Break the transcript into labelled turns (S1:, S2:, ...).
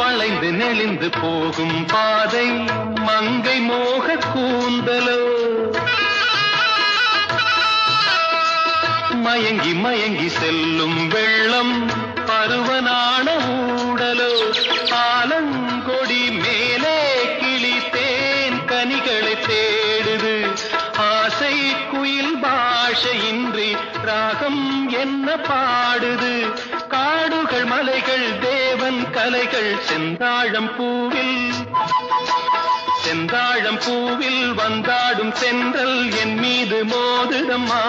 S1: வளைந்து நெளிந்து போகும் பாதை மங்கை மோக கூந்தலோ. மயங்கி மயங்கி செல்லும் வெள்ளம் பருவனான ஊடலோ. ஆலங்கொடி மேலே கிளி தேன் கனிகளை தேடுது. ஆசை குயில் பாஷையின்றி ராகம் என்ன பாடுது. தேவன் கலைகள் செந்தாழம் பூவில் செந்தாழம் பூவில் வந்தாடும் சென்றல் என் மீது மோதுதம்மா